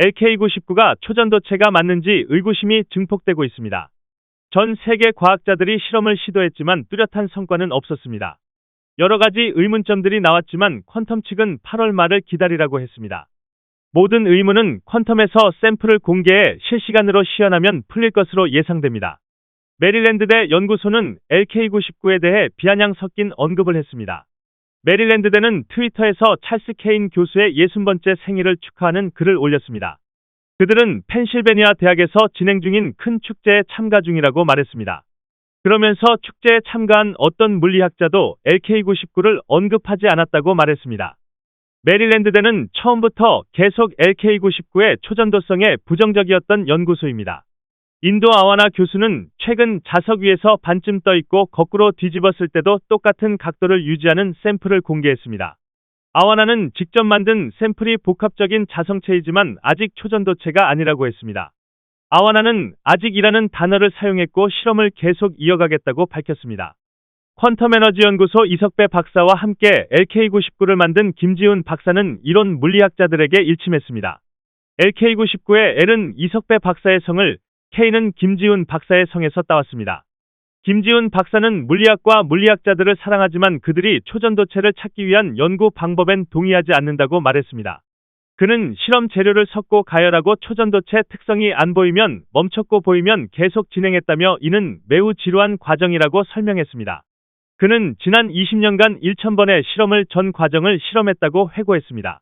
LK99가 초전도체가 맞는지 의구심이 증폭되고 있습니다. 전 세계 과학자들이 실험을 시도했지만 뚜렷한 성과는 없었습니다. 여러 가지 의문점들이 나왔지만 퀀텀 측은 8월 말을 기다리라고 했습니다. 모든 의문은 퀀텀에서 샘플을 공개해 실시간으로 시연하면 풀릴 것으로 예상됩니다. 메릴랜드대 연구소는 LK99에 대해 비아냥 섞인 언급을 했습니다. 메릴랜드대는 트위터에서 찰스 케인 교수의 60번째 생일을 축하하는 글을 올렸습니다. 그들은 펜실베니아 대학에서 진행 중인 큰 축제에 참가 중이라고 말했습니다. 그러면서 축제에 참가한 어떤 물리학자도 LK99를 언급하지 않았다고 말했습니다. 메릴랜드대는 처음부터 계속 LK99의 초전도성에 부정적이었던 연구소입니다. 인도 아와나 교수는 최근 자석 위에서 반쯤 떠 있고 거꾸로 뒤집었을 때도 똑같은 각도를 유지하는 샘플을 공개했습니다. 아와나는 직접 만든 샘플이 복합적인 자성체이지만 아직 초전도체가 아니라고 했습니다. 아와나는 아직이라는 단어를 사용했고 실험을 계속 이어가겠다고 밝혔습니다. 퀀텀 에너지 연구소 이석배 박사와 함께 LK99를 만든 김지훈 박사는 이론 물리학자들에게 일침했습니다. LK99의 L은 이석배 박사의 성을, K는 김지훈 박사의 성에서 따왔습니다. 김지훈 박사는 물리학과 물리학자들을 사랑하지만 그들이 초전도체를 찾기 위한 연구 방법엔 동의하지 않는다고 말했습니다. 그는 실험 재료를 섞고 가열하고 초전도체 특성이 안 보이면 멈췄고 보이면 계속 진행했다며 이는 매우 지루한 과정이라고 설명했습니다. 그는 지난 20년간 1,000번의 실험을 전 과정을 실험했다고 회고했습니다.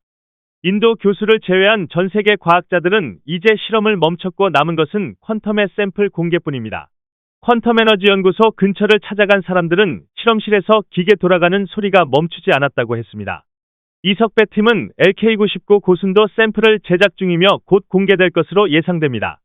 인도 교수를 제외한 전 세계 과학자들은 이제 실험을 멈췄고 남은 것은 퀀텀의 샘플 공개뿐입니다. 퀀텀 에너지 연구소 근처를 찾아간 사람들은 실험실에서 기계 돌아가는 소리가 멈추지 않았다고 했습니다. 이석배 팀은 LK99 고순도 샘플을 제작 중이며 곧 공개될 것으로 예상됩니다.